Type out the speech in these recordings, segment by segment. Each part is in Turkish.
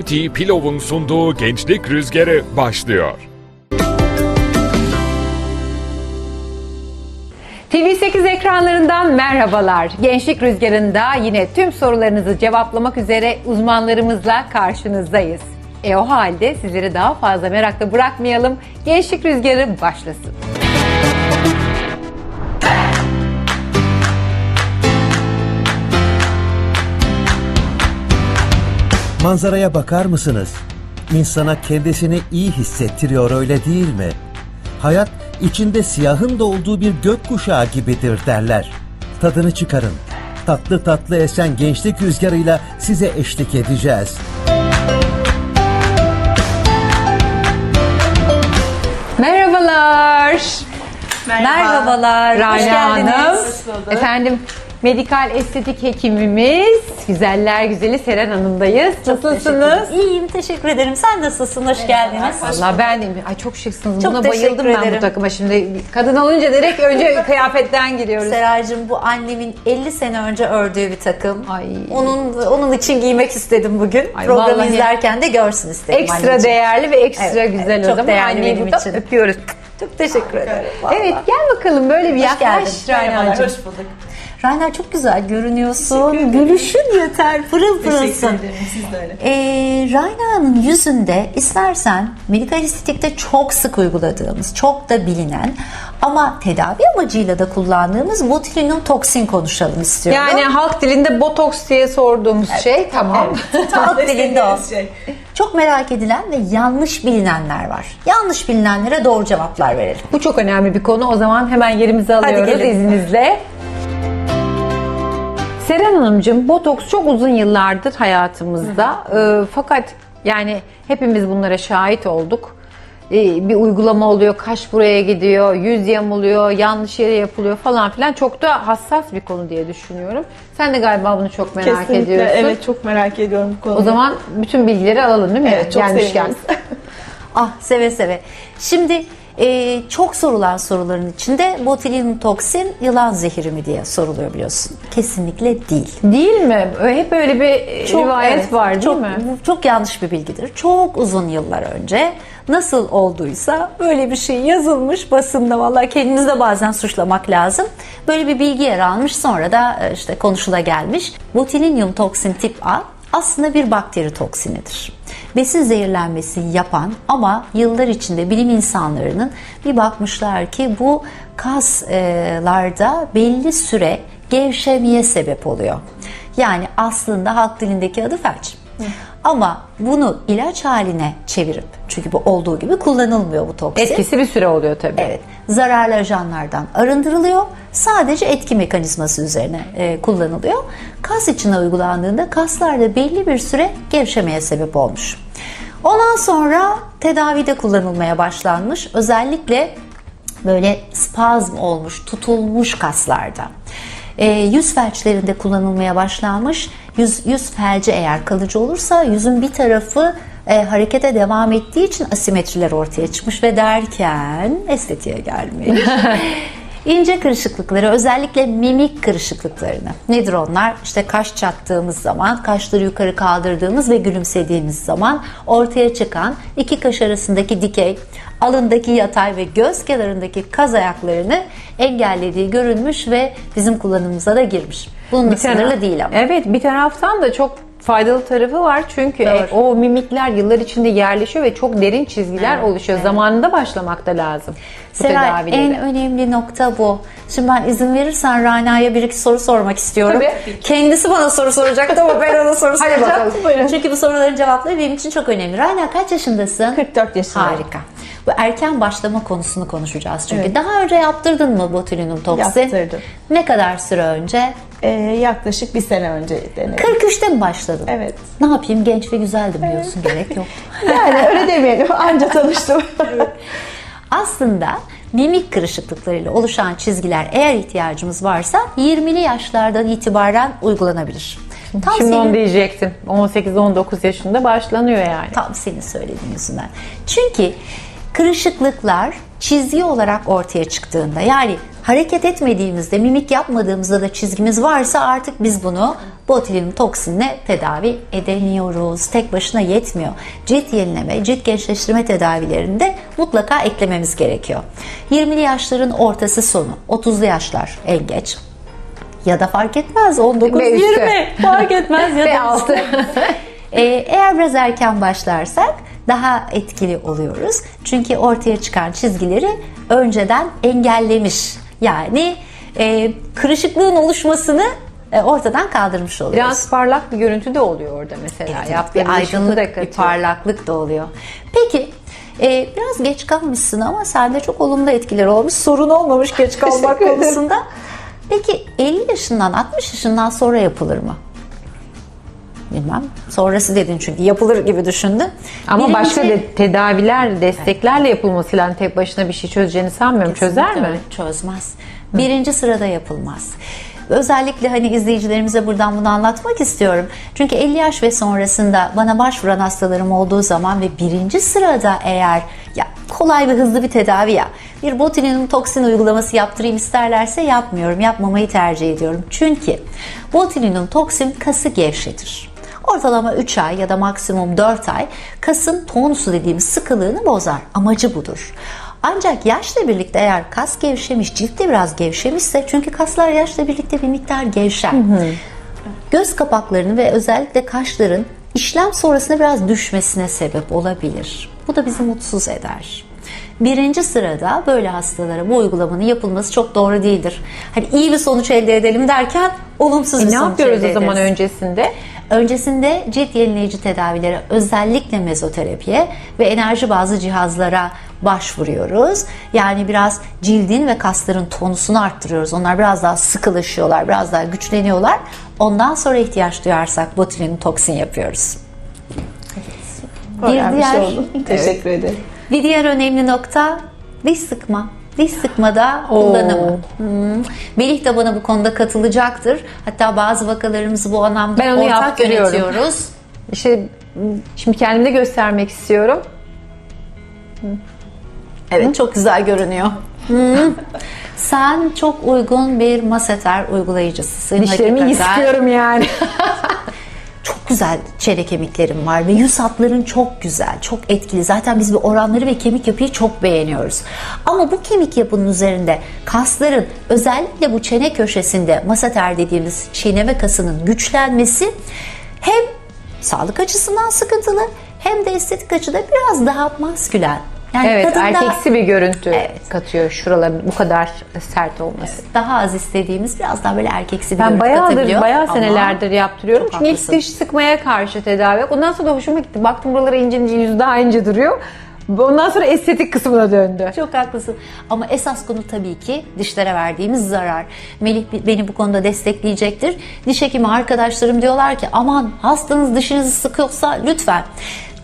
Beauty Pilov'un sunduğu Gençlik Rüzgarı başlıyor. TV8 ekranlarından merhabalar. Gençlik Rüzgarı'nda yine tüm sorularınızı cevaplamak üzere uzmanlarımızla karşınızdayız. E o halde sizleri daha fazla merakla bırakmayalım. Gençlik Rüzgarı başlasın. Manzaraya bakar mısınız? İnsana kendisini iyi hissettiriyor öyle değil mi? Hayat içinde siyahın da olduğu bir gökkuşağı gibidir derler. Tadını çıkarın. Tatlı tatlı esen gençlik rüzgarıyla size eşlik edeceğiz. Merhabalar. Merhabalar. Hoş Rana geldiniz. Hanım. Efendim medikal estetik hekimimiz, güzeller güzeli Seren Hanım'dayız. Nasılsınız? İyiyim, teşekkür ederim. Sen nasılsın? Hoş geldiniz. Valla ben de ay çok şıksınız. Çok Buna teşekkür bayıldım ben bu ederim. takıma. Şimdi kadın olunca direkt önce kıyafetten giriyoruz. Seraycığım bu annemin 50 sene önce ördüğü bir takım. Ay. Onun onun için giymek istedim bugün. Ay, Programı vallahi. izlerken de görsün istedim Ekstra anneciğim. değerli ve ekstra Evet, güzel evet, o çok zaman. değerli Anneyi benim için. öpüyoruz. Çok teşekkür ederim. vallahi. Evet gel bakalım böyle bir Hoş yaklaş geldin. Hoş bulduk. Rainer çok güzel görünüyorsun. Gülüşün yeter. Pırıl Teşekkür pırılsın. ederim. Siz de öyle. Ee, Rayna'nın yüzünde istersen medikal estetikte çok sık uyguladığımız, çok da bilinen ama tedavi amacıyla da kullandığımız botulinum toksin konuşalım istiyorum. Yani halk dilinde botoks diye sorduğumuz şey tamam. halk dilinde o. Şey. Çok merak edilen ve yanlış bilinenler var. Yanlış bilinenlere doğru cevaplar verelim. Bu çok önemli bir konu. O zaman hemen yerimizi alıyoruz izninizle. Seren Hanımcığım, botoks çok uzun yıllardır hayatımızda. Ee, fakat yani hepimiz bunlara şahit olduk. Ee, bir uygulama oluyor, kaş buraya gidiyor, yüz yamuluyor, yanlış yere yapılıyor falan filan. Çok da hassas bir konu diye düşünüyorum. Sen de galiba bunu çok merak Kesinlikle ediyorsun. evet çok merak ediyorum bu konuyu. O zaman bütün bilgileri alalım değil mi? Evet, çok Gelmişken. seviniriz. Ah seve seve. Şimdi e, çok sorulan soruların içinde botulinum toksin yılan zehiri mi diye soruluyor biliyorsun. Kesinlikle değil. Değil mi? Hep böyle bir rivayet evet, var değil çok, mi? Çok yanlış bir bilgidir. Çok uzun yıllar önce nasıl olduysa böyle bir şey yazılmış basında vallahi kendimizi de bazen suçlamak lazım. Böyle bir bilgi yer almış sonra da e, işte konuşula gelmiş. Botulinum toksin tip A aslında bir bakteri toksinidir. Besin zehirlenmesi yapan ama yıllar içinde bilim insanlarının bir bakmışlar ki bu kaslarda belli süre gevşemeye sebep oluyor. Yani aslında halk dilindeki adı felç. Ama bunu ilaç haline çevirip çünkü bu olduğu gibi kullanılmıyor bu toksin. Etkisi bir süre oluyor tabii. Evet. Zararlı ajanlardan arındırılıyor. Sadece etki mekanizması üzerine e, kullanılıyor. Kas içine uygulandığında kaslarda belli bir süre gevşemeye sebep olmuş. Ondan sonra tedavide kullanılmaya başlanmış. Özellikle böyle spazm olmuş, tutulmuş kaslarda. E, yüz felçlerinde kullanılmaya başlanmış. Yüz, yüz felci eğer kalıcı olursa yüzün bir tarafı e, harekete devam ettiği için asimetriler ortaya çıkmış ve derken estetiğe gelmiş. İnce kırışıklıkları özellikle mimik kırışıklıklarını. Nedir onlar? İşte kaş çattığımız zaman, kaşları yukarı kaldırdığımız ve gülümsediğimiz zaman ortaya çıkan iki kaş arasındaki dikey, alındaki yatay ve göz kenarındaki kaz ayaklarını engellediği görülmüş ve bizim kullanımımıza da girmiş. Bununla sınırlı değil ama. Evet bir taraftan da çok faydalı tarafı var çünkü e, o mimikler yıllar içinde yerleşiyor ve çok derin çizgiler oluşuyor. Zamanında başlamak da lazım Seray en önemli nokta bu. Şimdi ben izin verirsen Rana'ya bir iki soru sormak istiyorum. Tabii. Kendisi bana soru soracaktı ama ben ona soru Hadi soracağım. bakalım, buyurun. Çünkü bu soruların cevapları benim için çok önemli. Rana kaç yaşındasın? 44 yaşındayım. Harika. Bu erken başlama konusunu konuşacağız çünkü. Daha önce yaptırdın mı botulinum toksin? Yaptırdım. Ne kadar süre önce? Ee, yaklaşık bir sene önce denedim. 43'te mi başladın? Evet. Ne yapayım genç ve güzeldim diyorsun gerek yok. Yani öyle demeyelim. Anca tanıştım. Aslında mimik kırışıklıklarıyla oluşan çizgiler eğer ihtiyacımız varsa 20'li yaşlardan itibaren uygulanabilir. Tam Şimdi senin, onu diyecektim. 18-19 yaşında başlanıyor yani. tam senin söylediğin yüzünden. Çünkü kırışıklıklar çizgi olarak ortaya çıktığında yani hareket etmediğimizde, mimik yapmadığımızda da çizgimiz varsa artık biz bunu botulinum toksinle tedavi edemiyoruz. Tek başına yetmiyor. Cilt yenileme, cilt gençleştirme tedavilerinde mutlaka eklememiz gerekiyor. 20'li yaşların ortası sonu, 30'lu yaşlar en geç. Ya da fark etmez 19 Ve üstü. 20 fark etmez ya da. Ee, eğer biraz erken başlarsak daha etkili oluyoruz. Çünkü ortaya çıkan çizgileri önceden engellemiş. Yani e, kırışıklığın oluşmasını e, ortadan kaldırmış oluyoruz. Biraz parlak bir görüntü de oluyor orada mesela. Evet, Yaptığı bir aydınlık, da bir parlaklık da oluyor. Peki e, biraz geç kalmışsın ama sende çok olumlu etkileri olmuş. Sorun olmamış geç kalmak konusunda. Peki 50 yaşından 60 yaşından sonra yapılır mı? Bilmem. Sonrası dedin çünkü yapılır gibi düşündüm. Ama Birinci- başka de, tedaviler, desteklerle yapılması lazım. Tek başına bir şey çözeceğini sanmıyorum. Çözer mi? Çözmez. Birinci sırada yapılmaz. Özellikle hani izleyicilerimize buradan bunu anlatmak istiyorum. Çünkü 50 yaş ve sonrasında bana başvuran hastalarım olduğu zaman ve birinci sırada eğer ya kolay ve hızlı bir tedavi ya bir botulinum toksin uygulaması yaptırayım isterlerse yapmıyorum. Yapmamayı tercih ediyorum. Çünkü botulinum toksin kası gevşetir. Ortalama 3 ay ya da maksimum 4 ay kasın tonusu dediğimiz sıkılığını bozar. Amacı budur. Ancak yaşla birlikte eğer kas gevşemiş, cilt de biraz gevşemişse çünkü kaslar yaşla birlikte bir miktar gevşer. Göz kapaklarının ve özellikle kaşların işlem sonrasında biraz düşmesine sebep olabilir. Bu da bizi mutsuz eder. Birinci sırada böyle hastalara bu uygulamanın yapılması çok doğru değildir. Hani iyi bir sonuç elde edelim derken olumsuz E bir ne sonuç yapıyoruz elde o zaman ederiz. öncesinde? Öncesinde cilt yenileyici tedavilere özellikle mezoterapiye ve enerji bazlı cihazlara başvuruyoruz. Yani biraz cildin ve kasların tonusunu arttırıyoruz. Onlar biraz daha sıkılaşıyorlar, biraz daha güçleniyorlar. Ondan sonra ihtiyaç duyarsak botulinum toksin yapıyoruz. Bir Öğrenmiş diğer, oldum. Teşekkür ederim. bir diğer önemli nokta diş sıkma. Diş sıkmada kullanımı. Hmm. Melih de bana bu konuda katılacaktır. Hatta bazı vakalarımızı bu anlamda Ben onu ortak yönetiyoruz. İşte şimdi kendimi de göstermek istiyorum. Evet çok güzel görünüyor. Sen çok uygun bir maseter uygulayıcısısın. Dişlerimi sıkıyorum yani. Güzel çene kemiklerin var ve yüz hatların çok güzel, çok etkili. Zaten biz bu oranları ve kemik yapıyı çok beğeniyoruz. Ama bu kemik yapının üzerinde kasların özellikle bu çene köşesinde maseter dediğimiz çiğneme kasının güçlenmesi hem sağlık açısından sıkıntılı hem de estetik açıdan biraz daha maskülen. Yani evet kadında- erkeksi bir görüntü Evet. katıyor şuraların bu kadar sert olması. daha az istediğimiz biraz daha böyle erkeksi bir Ben görüntü bayağıdır, katabiliyor. bayağı Ama senelerdir yaptırıyorum. Çünkü ilk diş sıkmaya karşı tedavi. Ondan sonra da hoşuma gitti. Baktım buraları ince ince, yüz daha ince duruyor. Ondan sonra estetik kısmına döndü. Çok haklısın. Ama esas konu tabii ki dişlere verdiğimiz zarar. Melih beni bu konuda destekleyecektir. Diş hekimi arkadaşlarım diyorlar ki aman hastanız dişinizi sıkıyorsa lütfen.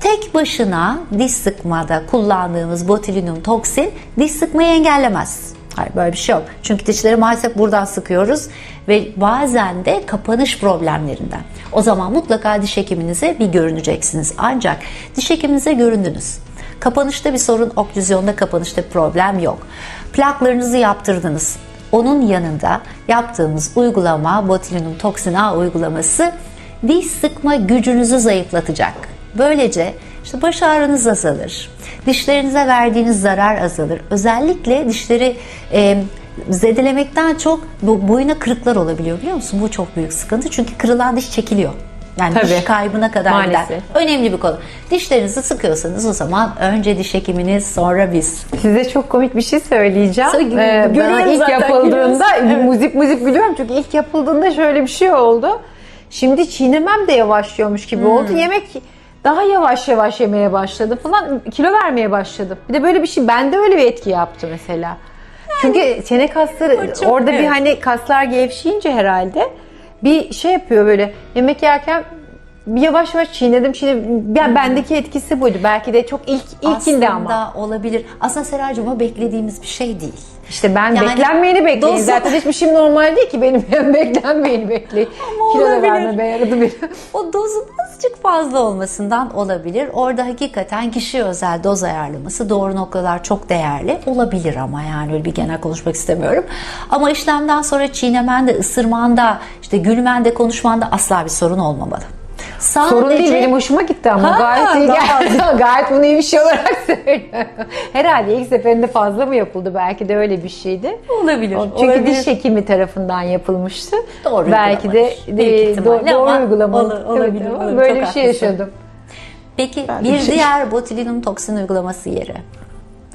Tek başına diş sıkmada kullandığımız botulinum toksin diş sıkmayı engellemez. Hayır böyle bir şey yok. Çünkü dişleri maalesef buradan sıkıyoruz ve bazen de kapanış problemlerinden. O zaman mutlaka diş hekiminize bir görüneceksiniz. Ancak diş hekiminize göründünüz. Kapanışta bir sorun, oklüzyonda kapanışta bir problem yok. Plaklarınızı yaptırdınız. Onun yanında yaptığımız uygulama botulinum toksin A uygulaması diş sıkma gücünüzü zayıflatacak. Böylece işte baş ağrınız azalır. Dişlerinize verdiğiniz zarar azalır. Özellikle dişleri e, zedelemekten çok bu boyuna kırıklar olabiliyor biliyor musun? Bu çok büyük sıkıntı. Çünkü kırılan diş çekiliyor. Yani diş Tabii. kaybına kadar Maalesef. gider. Önemli bir konu. Dişlerinizi sıkıyorsanız o zaman önce diş hekiminiz sonra biz. Size çok komik bir şey söyleyeceğim. Söyle, Ee, bana ilk yapıldığında görüyoruz. müzik müzik gülüyorum çünkü ilk yapıldığında şöyle bir şey oldu. Şimdi çiğnemem de yavaşlıyormuş gibi Hmm. oldu. Yemek daha yavaş yavaş yemeye başladı falan. Kilo vermeye başladım. Bir de böyle bir şey bende öyle bir etki yaptı mesela. Çünkü çene kasları orada bir hani kaslar gevşeyince herhalde bir şey yapıyor böyle yemek yerken yavaş yavaş çiğnedim çiğnedim. Yani bendeki etkisi buydu. Belki de çok ilk ilkinde Aslında ama. olabilir. Aslında Seracığım o beklediğimiz bir şey değil. İşte ben Yani beklenmeyeni bekleyin. dozu- Zaten hiçbir şeyim normal değil ki benim. Yani beklenmeyeni bekleyin. Ama Kilo da olabilir. vermeme yaradı benim. O dozun azıcık fazla olmasından olabilir. Orada hakikaten kişi özel doz ayarlaması doğru noktalar çok değerli. Olabilir ama yani öyle bir genel konuşmak istemiyorum. Ama işlemden sonra çiğnemende, ısırmanda, işte gülmende, konuşmanda asla bir sorun olmamalı. Sadece... Sorun değil benim hoşuma gitti ama Ha, gayet iyi geldi. gayet bunu iyi bir şey olarak söylüyorum. Herhalde ilk seferinde fazla mı yapıldı? Belki de öyle bir şeydi. Olabilir. Çünkü olabilir. diş hekimi tarafından yapılmıştı. Doğru Belki de e, ihtimalle do- doğru ama uygulamalı. olur- olabilir, Evet, olur. Böyle bir şey haklısın. yaşadım. Peki Ben de bir bir şey- diğer botulinum toksin uygulaması yeri.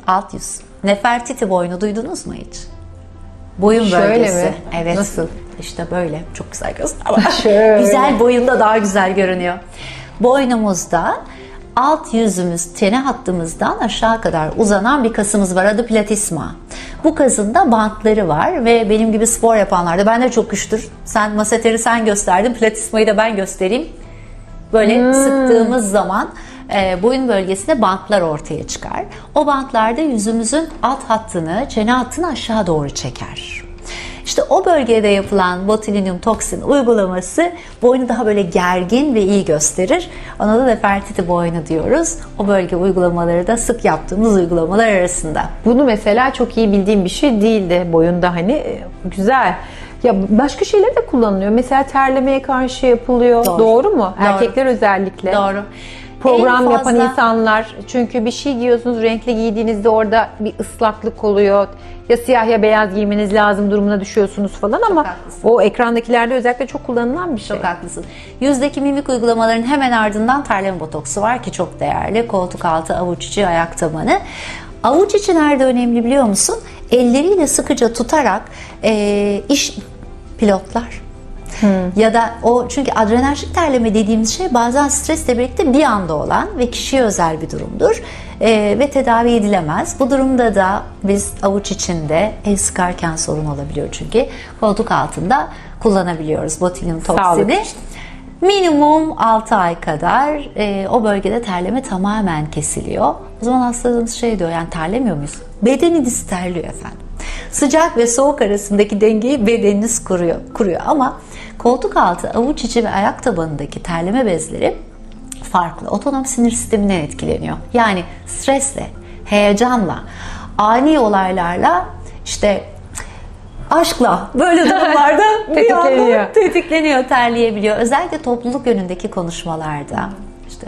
Alt yüz. Nefertiti boynu duydunuz mu hiç? Boyun Şöyle bölgesi. mi? Evet. Nasıl? İşte böyle. Çok güzel göster. Şöyle. güzel boyunda daha güzel görünüyor. Boynumuzda alt yüzümüz tene hattımızdan aşağı kadar uzanan bir kasımız var adı platisma. Bu kasın da bantları var ve benim gibi spor yapanlarda ben de çok güçtür. Sen maseteri sen gösterdin, platismayı da ben göstereyim. Böyle sıktığımız zaman e, boyun bölgesinde bantlar ortaya çıkar. O bantlar da yüzümüzün alt hattını, çene hattını aşağı doğru çeker. İşte o bölgede yapılan botulinum toksin uygulaması boynu daha böyle gergin ve iyi gösterir. Ona da Nefertiti boynu diyoruz. O bölge uygulamaları da sık yaptığımız uygulamalar arasında. Bunu mesela çok iyi bildiğim bir şey değildi boyunda hani e, güzel. Ya başka şeyler de kullanılıyor. Mesela terlemeye karşı yapılıyor. Doğru. Doğru, mu? Doğru. Erkekler özellikle. Doğru. Program En yapan fazla- insanlar çünkü bir şey giyiyorsunuz renkli giydiğinizde orada bir ıslaklık oluyor. Ya siyah ya beyaz giymeniz lazım durumuna düşüyorsunuz falan ama haklısın. o ekrandakilerde özellikle çok kullanılan bir şey. Çok haklısın. Yüzdeki mimik uygulamaların hemen ardından terleme botoksu var ki çok değerli. Koltuk altı, avuç içi, ayak tabanı. Avuç içi nerede önemli biliyor musun? Elleriyle sıkıca tutarak eee, iş pilotlar ya da o çünkü adrenerjik terleme dediğimiz şey bazen stresle birlikte bir anda olan ve kişiye özel bir durumdur Eee, ve tedavi edilemez. Bu durumda da biz avuç içinde el sıkarken sorun olabiliyor çünkü koltuk altında kullanabiliyoruz botulinum toksini. Minimum 6 ay kadar e, o bölgede terleme tamamen kesiliyor. O zaman hastalığımız şey diyor yani terlemiyor muyuz? Bedeniniz terliyor efendim. Sıcak ve soğuk arasındaki dengeyi bedeniniz kuruyor, kuruyor. ama koltuk altı, avuç içi ve ayak tabanındaki terleme bezleri farklı. Otonom sinir sisteminden etkileniyor. Yani stresle, heyecanla, ani olaylarla işte aşkla böyle durumlarda bir anda Tetikleniyor. terleyebiliyor. Özellikle topluluk yönündeki konuşmalarda, işte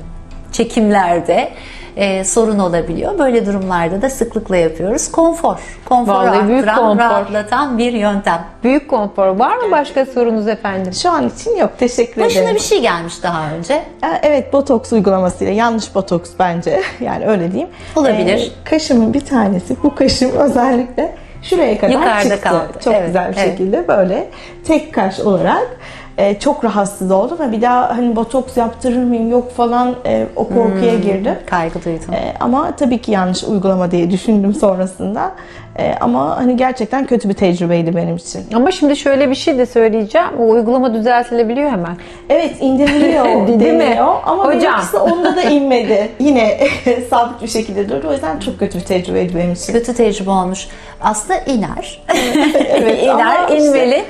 çekimlerde e, sorun olabiliyor. Böyle durumlarda da sıklıkla yapıyoruz. Konfor, konfor Vallahi büyük arttıran, konfor. rahatlatan bir yöntem. Büyük konfor. Var mı başka sorunuz efendim? Şu an için yok. Teşekkür Başına ederim. bir şey gelmiş daha önce. Ee, Evet botoks uygulamasıyla yanlış botoks bence yani öyle diyeyim. Olabilir. Ee, kaşımın bir tanesi bu kaşım özellikle şuraya kadar Yukarıda çıktı. kaldı. Çok Evet, güzel bir evet. şekilde böyle tek kaş olarak e, çok rahatsız oldum ve bir daha hani botoks yaptırır mıyım yok falan e, o korkuya Hmm. girdim. Kaygı duydum. E, ama tabii ki yanlış uygulama diye düşündüm sonrasında. E, ama hani gerçekten kötü bir tecrübeydi benim için. Ama şimdi şöyle bir şey de söyleyeceğim. O uygulama düzeltilebiliyor hemen. Evet indiriliyor Değil mi? ama Hocam. onda da inmedi. Yine sabit bir şekilde durdu. O yüzden çok kötü bir tecrübeydi benim için. kötü tecrübe olmuş. Aslında iner. Evet, iner, ama işte- inmeli.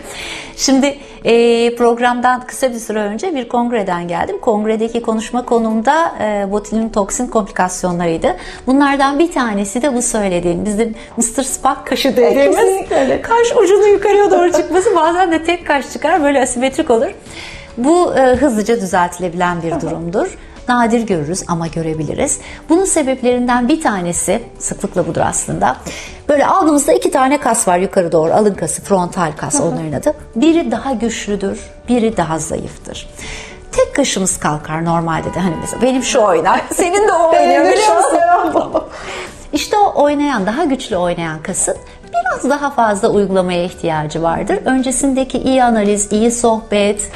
Şimdi e, programdan kısa bir süre önce bir kongreden geldim. Kongredeki konuşma konumda e, botulinum toksin komplikasyonlarıydı. Bunlardan bir tanesi de bu söylediğim. Bizim Mr. Spock kaşı dediğimiz kaş ucunun yukarıya doğru çıkması bazen de tek kaş çıkar böyle asimetrik olur. Bu e, hızlıca düzeltilebilen bir durumdur. Nadir görürüz ama görebiliriz. Bunun sebeplerinden bir tanesi, sıklıkla budur aslında. Böyle aldığımızda iki tane kas var yukarı doğru. Alın kası, frontal kas onların adı. Biri daha güçlüdür, biri daha zayıftır. Tek kaşımız kalkar normalde de hani mesela benim şu oynar, senin de o oynuyor biliyor musun? İşte o oynayan, daha güçlü oynayan kasın biraz daha fazla uygulamaya ihtiyacı vardır. Öncesindeki iyi analiz, iyi sohbet,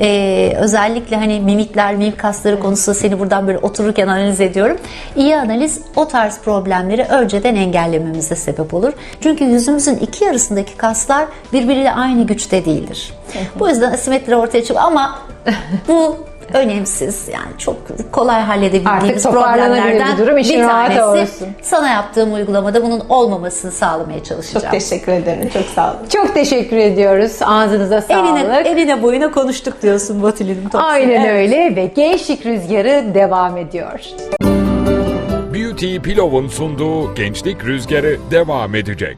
e, özellikle hani mimikler, mimik kasları konusunda seni buradan böyle otururken analiz ediyorum. İyi analiz o tarz problemleri önceden engellememize sebep olur. Çünkü yüzümüzün iki yarısındaki kaslar birbiriyle aynı güçte değildir. Bu yüzden asimetri ortaya çıkıyor ama bu önemsiz yani çok kolay halledebildiğimiz Artık problemlerden bir durum, işin bir rahat tanesi. olsun. Sana yaptığım uygulamada bunun olmamasını sağlamaya Çok çalışacağım. teşekkür ederim. Çok sağ olun. Çok teşekkür ediyoruz. Ağzınıza sağlık. Eline, eline boyuna konuştuk diyorsun Botulinum Toksin. Aynen Evet. öyle ve gençlik rüzgarı devam ediyor. Beauty Pillow'un sunduğu Gençlik Rüzgarı devam edecek.